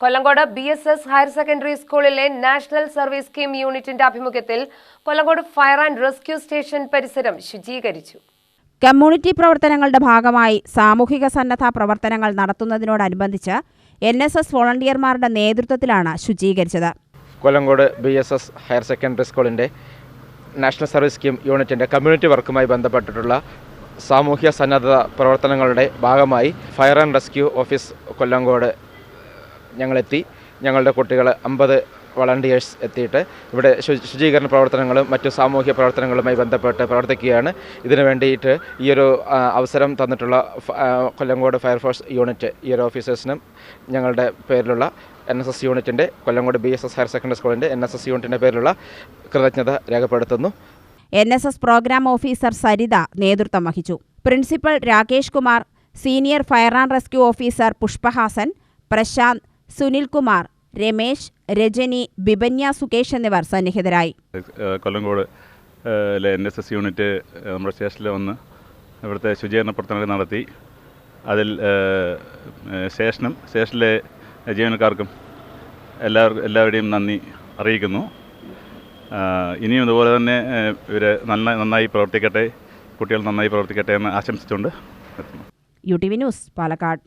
Kollengode B S S higher secondary സ്കൂളിലെ national service scheme യൂണിറ്റിന്റെ ആഭിമുഖ്യത്തിൽ Kollengode fire and rescue station പരിസരം ശുചീകരിച്ചു. കമ്മ്യൂണിറ്റി പ്രവർത്തനങ്ങളുടെ ഭാഗമായി സാമൂഹിക സന്നദ്ധ പ്രവർത്തനങ്ങൾ നടത്തുന്നതിനോടനുബന്ധിച്ച് എൻ എസ് എസ് വോളണ്ടിയർമാരുടെ നേതൃത്വത്തിലാണ് ശുചീകരിച്ചത്. Kollengode B S S higher secondary സ്കൂളിന്റെ നാഷണൽ സർവീസ് സ്കീം യൂണിറ്റിന്റെ കമ്മ്യൂണിറ്റി വർക്കുമായി ബന്ധപ്പെട്ടിട്ടുള്ള സാമൂഹ്യ സന്നദ്ധ പ്രവർത്തനങ്ങളുടെ ഭാഗമായി fire and rescue office Kollengode ഞങ്ങളെത്തി. ഞങ്ങളുടെ കുട്ടികൾ അമ്പത് വളണ്ടിയേഴ്സ് എത്തിയിട്ട് ഇവിടെ ശുചീകരണ പ്രവർത്തനങ്ങളും മറ്റു സാമൂഹ്യ പ്രവർത്തനങ്ങളുമായി ബന്ധപ്പെട്ട് പ്രവർത്തിക്കുകയാണ്. ഇതിനു വേണ്ടിയിട്ട് ഈ ഒരു അവസരം തന്നിട്ടുള്ള കൊല്ലങ്കോട് ഫയർഫോഴ്സ് യൂണിറ്റ് ഈ ഒരു ഓഫീസേഴ്സിനും ഞങ്ങളുടെ പേരിലുള്ള എൻ എസ് എസ് യൂണിറ്റിന്റെ Kollengode B S S higher secondary സ്കൂളിന്റെ എൻ എസ് എസ് യൂണിറ്റിന്റെ പേരിലുള്ള കൃതജ്ഞത രേഖപ്പെടുത്തുന്നു. N S S program officer Saritha നേതൃത്വം വഹിച്ചു. Principal Rakesh Kumar senior fire and rescue officer Pushpahasan Prashanth Sunilkumar Ramesh Rajani Bibanya Sukesh എന്നിവർ സന്നിഹിതരായി. Kollengode N S S unit നമ്മുടെ സ്റ്റേഷനിൽ വന്ന് ഇവിടുത്തെ ശുചീകരണ പ്രവർത്തനങ്ങൾ നടത്തി. അതിൽ സ്റ്റേഷനും സ്റ്റേഷനിലെ ജീവനക്കാർക്കും എല്ലാവർക്കും എല്ലാവരുടെയും നന്ദി അറിയിക്കുന്നു. ഇനിയും ഇതുപോലെ തന്നെ ഇവർ നന്ന നന്നായി പ്രവർത്തിക്കട്ടെ കുട്ടികൾ നന്നായി പ്രവർത്തിക്കട്ടെ എന്ന് ആശംസിച്ചുകൊണ്ട് U T V news Palakkad.